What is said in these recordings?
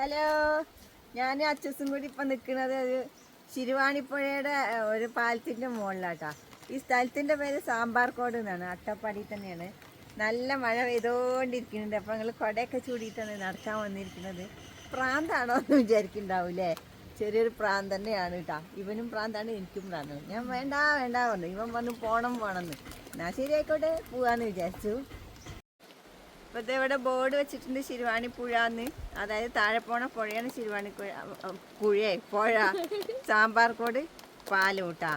Hello. ഞാൻ അച്ഛസും കൂടി ഇപ്പം നിൽക്കുന്നത് ഒരു ശിരുവാണിപ്പുഴയുടെ ഒരു പാലത്തിന്റെ മുകളിലാട്ടാ ഈ സ്ഥലത്തിന്റെ പേര് സാമ്പാർ കോട് എന്നാണ്. അട്ടപ്പാടി തന്നെയാണ്. നല്ല മഴ പെയ്തുകൊണ്ടിരിക്കുന്നുണ്ട് അപ്പോൾ നിങ്ങൾ കുടയൊക്കെ ചൂടിയിട്ടാണ് നടക്കാൻ വന്നിരിക്കുന്നത്. പ്രാന്താണോ എന്ന് വിചാരിക്കുന്നുണ്ടാവൂലേ ചെറിയൊരു പ്രാന്ത് തന്നെയാണ് കേട്ടാ. ഇവനും പ്രാന്താണ് എനിക്കും പ്രാന്താണ്. ഞാൻ വേണ്ട വേണ്ട പറഞ്ഞു. ഇവൻ പറഞ്ഞു പോണം പോണമെന്ന് എന്നാൽ ശരി ആയിക്കോട്ടെ പോവാന്ന് വിചാരിച്ചു. ഇപ്പൊ ദേ ഇവിടെ ബോർഡ് വെച്ചിട്ടുണ്ട് ശിരുവാണി പുഴ എന്ന് അതായത് താഴെ പോണ പുഴയാണ് ശിരുവാണി പുഴ. പുഴയെ പുഴ. സാമ്പാർക്കോട് പാലൂട്ടാ.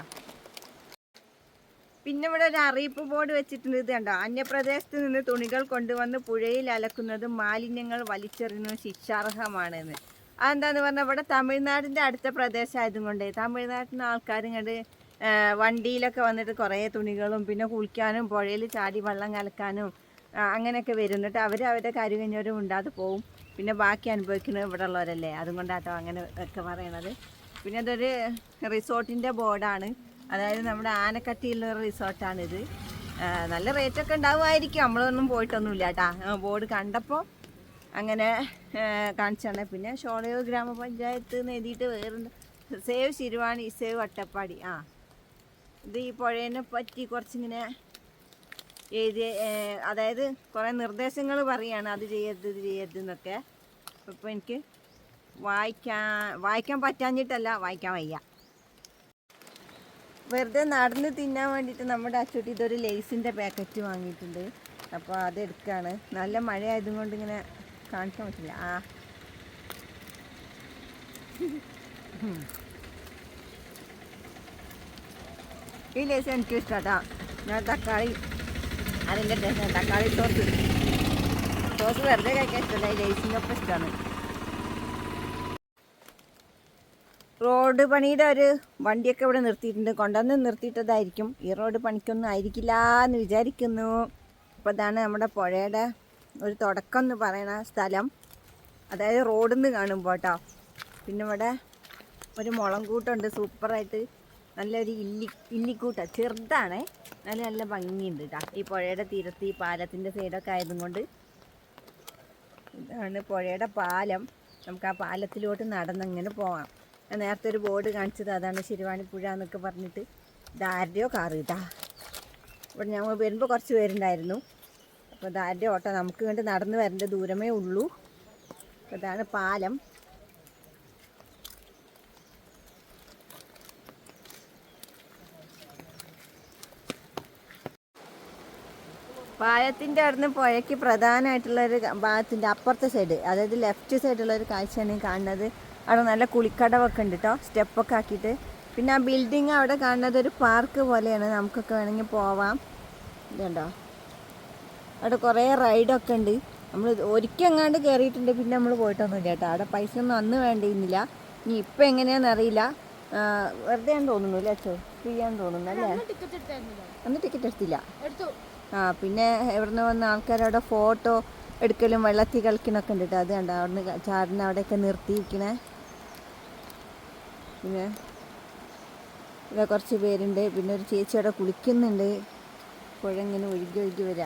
പിന്നെ ഇവിടെ ഒരു അറിയിപ്പ് ബോർഡ് വെച്ചിട്ടുണ്ട്. ഇത് കണ്ടോ? അന്യപ്രദേശത്ത് നിന്ന് തുണികൾ കൊണ്ടുവന്ന് പുഴയിൽ അലക്കുന്നത് മാലിന്യങ്ങൾ വലിച്ചെറിയുന്നത് ശിക്ഷാർഹമാണെന്ന്. അതെന്താന്ന് പറഞ്ഞാൽ ഇവിടെ തമിഴ്നാടിന്റെ അടുത്ത പ്രദേശമായതും കൊണ്ട് തമിഴ്നാട്ടിൽ നിന്ന് ആൾക്കാർ ഇങ്ങോട്ട് വണ്ടിയിലൊക്കെ വന്നിട്ട് കുറേ തുണികളും പിന്നെ കുളിക്കാനും പുഴയിൽ ചാടി വെള്ളം കലക്കാനും അങ്ങനെയൊക്കെ വരും. എന്നിട്ട് അവർ അവരുടെ കാര്യം കഴിഞ്ഞവരും ഉണ്ടാതെ പോവും. പിന്നെ ബാക്കി അനുഭവിക്കുന്നത് ഇവിടെ ഉള്ളവരല്ലേ അതുകൊണ്ടാട്ടോ അങ്ങനെ ഒക്കെ പറയണത്. പിന്നെ അതൊരു റിസോർട്ടിന്റെ ബോർഡാണ്. അതായത് നമ്മുടെ ആനക്കട്ടിയിലുള്ള റിസോർട്ടാണിത്. നല്ല റേറ്റൊക്കെ ഉണ്ടാവുമായിരിക്കും. നമ്മളൊന്നും പോയിട്ടൊന്നുമില്ല കേട്ടാ. ബോർഡ് കണ്ടപ്പോൾ അങ്ങനെ കാണിച്ചാണ് പിന്നെ ഷോളയൂർ ഗ്രാമപഞ്ചായത്ത് എന്ന് എഴുതിയിട്ട് വേറെ സേവ് ശിരുവാണി സേവ് അട്ടപ്പാടി. ആ. ഇത് ഈ പുഴേനെ പറ്റി കുറച്ചിങ്ങനെ എഴുതി ഏഹ് അതായത് കുറേ നിർദ്ദേശങ്ങൾ പറയാണ് അത് ചെയ്യരുത് ഇത് ചെയ്യരുത് എന്നൊക്കെ. എനിക്ക് വായിക്കാൻ വായിക്കാൻ പറ്റാഞ്ഞിട്ടല്ല വായിക്കാൻ വയ്യ. വെറുതെ നടന്ന് തിന്നാൻ വേണ്ടിയിട്ട് നമ്മുടെ അച്ചുട്ടി ഇതൊരു ലേസിന്റെ പാക്കറ്റ് വാങ്ങിയിട്ടുണ്ട്. അപ്പോൾ അത് എടുക്കുകയാണ് നല്ല മഴ ആയതുകൊണ്ട് ഇങ്ങനെ കാണിക്കാൻ പറ്റില്ല. ആ. ഈ ലേസ് എനിക്കും ഞാൻ തക്കാളി അതിന്റെ തക്കാളി സോസ് സോസ് വെറുതെ കഴിക്കാൻ ഇഷ്ടമല്ല. ലേസിന്റെ ഒപ്പം ഇഷ്ടമാണ്. റോഡ് പണിയുടെ ഒരു വണ്ടിയൊക്കെ ഇവിടെ നിർത്തിയിട്ടുണ്ട്. കൊണ്ടുവന്ന് നിർത്തിയിട്ടതായിരിക്കും. ഈ റോഡ് പണിക്കൊന്നും ആയിരിക്കില്ല എന്ന് വിചാരിക്കുന്നു. അപ്പോൾ ഇതാണ് നമ്മുടെ പുഴയുടെ ഒരു തുടക്കം എന്ന് പറയുന്ന സ്ഥലം. അതായത് റോഡിൽ നിന്ന് കാണുമ്പോൾ കേട്ടോ. പിന്നെ ഇവിടെ ഒരു മുളം കൂട്ടുണ്ട് സൂപ്പറായിട്ട് നല്ലൊരു ഇല്ലി ഇല്ലിക്കൂട്ട. ചെറുതാണേ. നല്ല നല്ല ഭംഗിയുണ്ട്. കേട്ടോ ഈ പുഴയുടെ തീരത്ത് ഈ പാലത്തിന്റെ സൈഡൊക്കെ ആയതുകൊണ്ട് ഇതാണ് പുഴയുടെ പാലം. നമുക്ക് ആ പാലത്തിലോട്ട് നടന്നങ്ങനെ പോവാം. നേരത്തെ ഒരു ബോർഡ് കാണിച്ചത് അതാണ് ശിരുവാണി പുഴ എന്നൊക്കെ പറഞ്ഞിട്ട്. ഇതാരുടെയോ കാറ് കേട്ടാ ഇവിടെ ഞങ്ങൾ വരുമ്പോൾ കുറച്ച് പേരുണ്ടായിരുന്നു. അപ്പോൾ ഇതാരുടെ ഓട്ടോ? നമുക്ക് വേണ്ടി നടന്ന് വരേണ്ട ദൂരമേ ഉള്ളൂ. അപ്പോൾ ഇതാണ് പാലം. പാലത്തിന്റെ അവിടുന്ന് പുഴയ്ക്ക് പ്രധാനമായിട്ടുള്ള ഒരു ഭാഗത്തിന്റെ അപ്പുറത്തെ സൈഡ് അതായത് ലെഫ്റ്റ് സൈഡുള്ള ഒരു കാഴ്ചയാണ് കാണുന്നത്. അവിടെ നല്ല കുളിക്കടവൊക്കെ ഉണ്ട് കേട്ടോ സ്റ്റെപ്പൊക്കെ ആക്കിയിട്ട്. പിന്നെ ആ ബിൽഡിങ് അവിടെ കാണുന്നത് ഒരു പാർക്ക് പോലെയാണ്. നമുക്കൊക്കെ വേണമെങ്കിൽ പോവാം. ഇതുണ്ടോ അവിടെ കുറേ റൈഡൊക്കെ ഉണ്ട്. നമ്മൾ ഒരിക്കൽ എങ്ങാണ്ട് കയറിയിട്ടുണ്ട് പിന്നെ നമ്മൾ പോയിട്ടൊന്നുമില്ല കേട്ടോ അവിടെ പൈസ ഒന്നും അന്ന് വേണ്ടിയിരുന്നില്ല. ഇനി ഇപ്പം എങ്ങനെയാണെന്ന് അറിയില്ല. വെറുതെ തോന്നുന്നു അല്ലേ അച്ചോ? ഫ്രീ ആണെന്ന് തോന്നുന്നു അല്ലേ? അന്ന് ടിക്കറ്റ് എടുത്തില്ല. പിന്നെ എവിടുന്ന് വന്ന ആൾക്കാരവിടെ ഫോട്ടോ എടുക്കലും വെള്ളത്തിൽ കളിക്കണൊക്കെ ഉണ്ട് കേട്ടോ അത് കണ്ട അവിടുന്ന് ചാടുന്ന ചാടിന് അവിടെയൊക്കെ നിർത്തിയിരിക്കണേ. പിന്നെ ഇവിടെ കുറച്ച് പേരുണ്ട്. പിന്നെ ഒരു ചേച്ചി അവിടെ കുളിക്കുന്നുണ്ട്. പുഴ ഇങ്ങനെ ഒഴുകി ഒഴുകി വരിക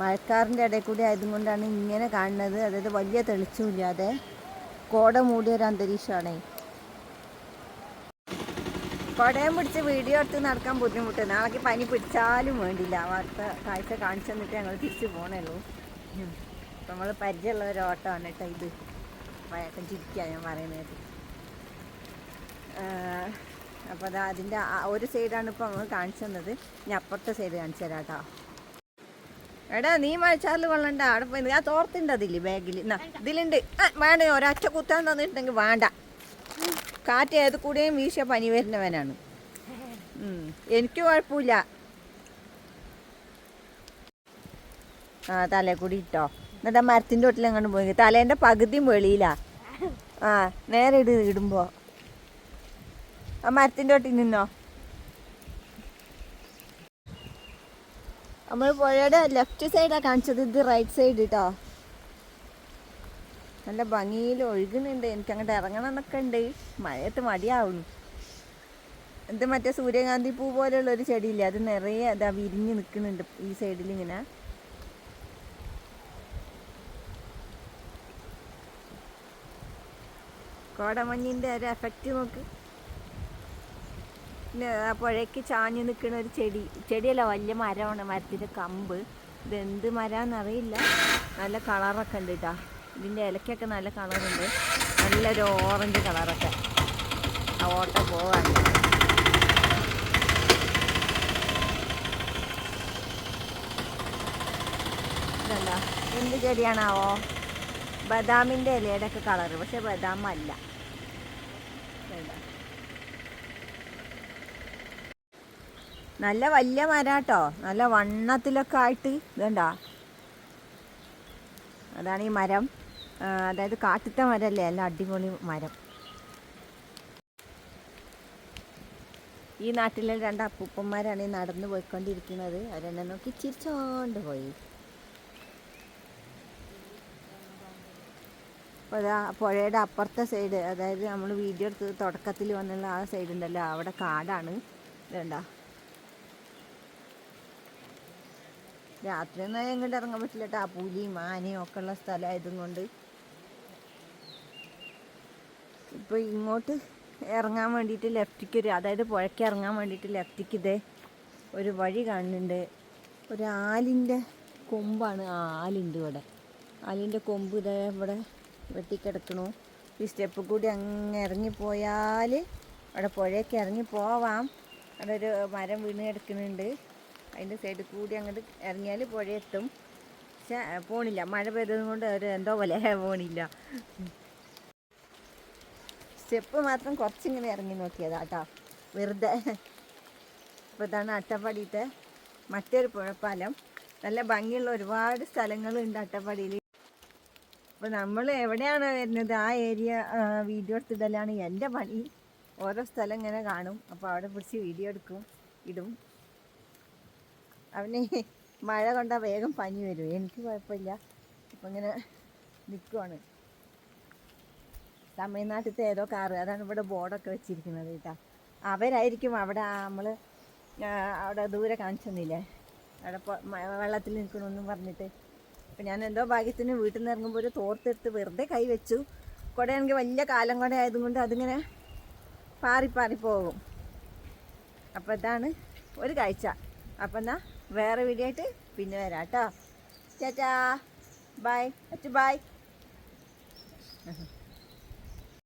മഴക്കാറിന്റെ ഇടയിൽ കൂടി ആയതുകൊണ്ടാണ് ഇങ്ങനെ കാണുന്നത്. അതായത് വലിയ തെളിച്ചമില്ലാതെ കോട മൂടിയ ഒരു അന്തരീക്ഷമാണേ. കുടയും പിടിച്ച് വീഡിയോ എടുത്ത് നടക്കാൻ ബുദ്ധിമുട്ട്. നാളേക്ക് പനി പിടിച്ചാലും വേണ്ടില്ല. വാർത്ത കാഴ്ച കാണിച്ചു തന്നിട്ട് ഞങ്ങൾ തിരിച്ചു പോണേള്ളൂ നമ്മൾ പരിചയമുള്ള ഒരു ഓട്ടമാണ് കേട്ടോ ഇത്. വയക്കം ചിരിക്കുക ഞാൻ പറയുന്നത്. അപ്പോൾ അത് അതിന്റെ ഒരു സൈഡാണ് ഇപ്പോൾ നമ്മൾ കാണിച്ചു തന്നത്. ഇനി അപ്പുറത്തെ സൈഡ് കാണിച്ചു തരാം കേട്ടോ. എടാ നീ മഴച്ചാറിൽ കൊള്ളണ്ട അവിടെ പോയി ആ തോർത്തുണ്ട് അതില്ലേ ബാഗിൽ എന്നാ ഇതിലുണ്ട്. ആ വേണ്ട ഒരൊറ്റ കുത്താൻ തന്നിട്ടുണ്ടെങ്കിൽ വേണ്ട. കാറ്റ് ഏത് കൂടെയും വീശിയ പനി വരുന്നവനാണ്. എനിക്ക് കുഴപ്പമില്ല. ആ തലേ കൂടി ഇട്ടോ. എന്നിട്ട് ആ മരത്തിന്റെ അങ്ങോട്ട് പോയി തലേന്റെ പകുതിയും വെളിയിലാ. ആ നേരെ ഇട് ഇടുമ്പോൾ ആ മരത്തിന്റെ ഒട്ടിൽ നിന്നോ? നമ്മൾ പുഴയുടെ ലെഫ്റ്റ് സൈഡാണ് കാണിച്ചത്. ഇത് റൈറ്റ് സൈഡ് കേട്ടോ നല്ല ഭംഗിയിൽ ഒഴുകുന്നുണ്ട്. എനിക്ക് അങ്ങോട്ട് ഇറങ്ങണം എന്നൊക്കെ ഉണ്ട്. മഴയത്ത് മടിയാവുന്നു എന്ത് മറ്റേ സൂര്യകാന്തി പൂ പോലെയുള്ള ഒരു ചെടിയില്ലേ? അത് നിറയെ അതാ വിരിഞ്ഞ് നിൽക്കുന്നുണ്ട് ഈ സൈഡിൽ ഇങ്ങനെ കോടമഞ്ഞിന്റെ ഒരു എഫക്റ്റ് നോക്ക്. പിന്നെ ആ പുഴയ്ക്ക് ചാഞ്ഞ് നിൽക്കുന്ന ഒരു ചെടി. ചെടിയല്ല വലിയ മരമാണ്. മരത്തിന്റെ കമ്പ്. ഇത് എന്ത് മരമാണെന്നറിയില്ല നല്ല കളറൊക്കെ ഉണ്ട് കേട്ടോ ഇതിന്റെ ഇലക്കൊക്കെ നല്ല കളറുണ്ട്. നല്ലൊരു ഓറഞ്ച് കളറൊക്കെ. ആ ഓട്ട പോവാണ്. ഇതല്ല എന്ത് ചെടിയാണാവോ? ബദാമിന്റെ ഇലയുടെ ഒക്കെ കളറ് പക്ഷെ ബദാം അല്ല. നല്ല വലിയ മരാട്ടോ. നല്ല വണ്ണത്തിലൊക്കെ ആയിട്ട് ഇതുണ്ടാ. അതാണ് ഈ മരം. അതായത് കാട്ടിത്ത മരമല്ലേ അല്ല അടിപൊളി മരം. ഈ നാട്ടിലെ രണ്ട് അപ്പൂപ്പന്മാരാണ് ഈ നടന്നു പോയിക്കൊണ്ടിരിക്കുന്നത്. അവരെന്നെ നോക്കി ചിരിച്ചോണ്ട് പോയി. പുഴയുടെ അപ്പുറത്തെ സൈഡ് അതായത് നമ്മൾ വീഡിയോ എടുത്ത് തുടക്കത്തിൽ വന്നുള്ള ആ സൈഡ് ഉണ്ടല്ലോ അവിടെ കാടാണ്. ഇതുണ്ടോ? രാത്രിയൊന്നും എങ്ങോട്ട് ഇറങ്ങാൻ പറ്റില്ല കേട്ടോ. പുലിയും ആനയും ഒക്കെ ഉള്ള സ്ഥലമായതും കൊണ്ട് ഇപ്പോൾ ഇങ്ങോട്ട് ഇറങ്ങാൻ വേണ്ടിയിട്ട് ലെഫ്റ്റിക്ക് ഒരു അതായത് പുഴയ്ക്ക് ഇറങ്ങാൻ വേണ്ടിയിട്ട് ലെഫ്റ്റിക്ക് ഇതേ ഒരു വഴി കാണുന്നുണ്ട്. ഒരു ആലിന്റെ കൊമ്പാണ്. ആ ആലുണ്ട് ഇവിടെ. ആലിന്റെ കൊമ്പ് ഇതേ ഇവിടെ വെട്ടിക്കിടക്കണു. ഈ സ്റ്റെപ്പ് കൂടി അങ്ങ് ഇറങ്ങിപ്പോയാൽ അവിടെ പുഴയ്ക്ക് ഇറങ്ങി പോവാം. അവിടെ ഒരു മരം വീണ് കിടക്കുന്നുണ്ട്. അതിന്റെ സൈഡിൽ കൂടി അങ്ങോട്ട് ഇറങ്ങിയാൽ പുഴയെത്തും. പക്ഷെ പോണില്ല. മഴ പെയ്തത് കൊണ്ട് എന്തോ പോലെ പോണില്ല. സ്റ്റെപ്പ് മാത്രം കുറച്ചിങ്ങനെ ഇറങ്ങി നോക്കിയതാ കേട്ടോ. വെറുതെ. അപ്പോൾ ഇതാണ് അട്ടപ്പാടിയിലത്തെ മറ്റൊരു പുഴപ്പാലം. നല്ല ഭംഗിയുള്ള ഒരുപാട് സ്ഥലങ്ങളുണ്ട് അട്ടപ്പാടിയിൽ. അപ്പോൾ നമ്മൾ എവിടെയാണ് വരുന്നത്? ആ ഏരിയ വീഡിയോ എടുത്തിടലാണ്. എന്റെ പണി. ഓരോ സ്ഥലം ഇങ്ങനെ കാണും. അപ്പോൾ അവിടെ പിടിച്ച് വീഡിയോ എടുക്കും ഇടും. അവന് മഴ കൊണ്ടാൽ വേഗം പനി വരും. എനിക്ക് കുഴപ്പമില്ല. അപ്പം ഇങ്ങനെ നിൽക്കുവാണ് തമിഴ്നാട്ടിലത്തെ ഏതോ കാറ് അതാണ് ഇവിടെ ബോർഡൊക്കെ വെച്ചിരിക്കുന്നത് കേട്ടോ. അവരായിരിക്കും അവിടെ നമ്മൾ അവിടെ ദൂരെ കാണിച്ചെന്നില്ലേ? അവിടെ വെള്ളത്തിൽ നിൽക്കണമെന്നും പറഞ്ഞിട്ട്. അപ്പം ഞാൻ എന്തോ ഭാഗ്യത്തിന് വീട്ടിൽ നിന്ന് ഇറങ്ങുമ്പോൾ ഒരു തോർത്തെടുത്ത് വെറുതെ കൈ വെച്ചു. കുടയാണെങ്കിൽ വലിയ കാലം കുട ആയതുകൊണ്ട് അതിങ്ങനെ പാറി പാറി പോകും. അപ്പോൾ ഇതാണ് ഒരു കാഴ്ച. അപ്പം എന്നാ വേറെ വീഡിയോ ആയിട്ട് പിന്നെ വരാം കേട്ടോ. ചേച്ചാ ബായ് അച്ചു ബൈ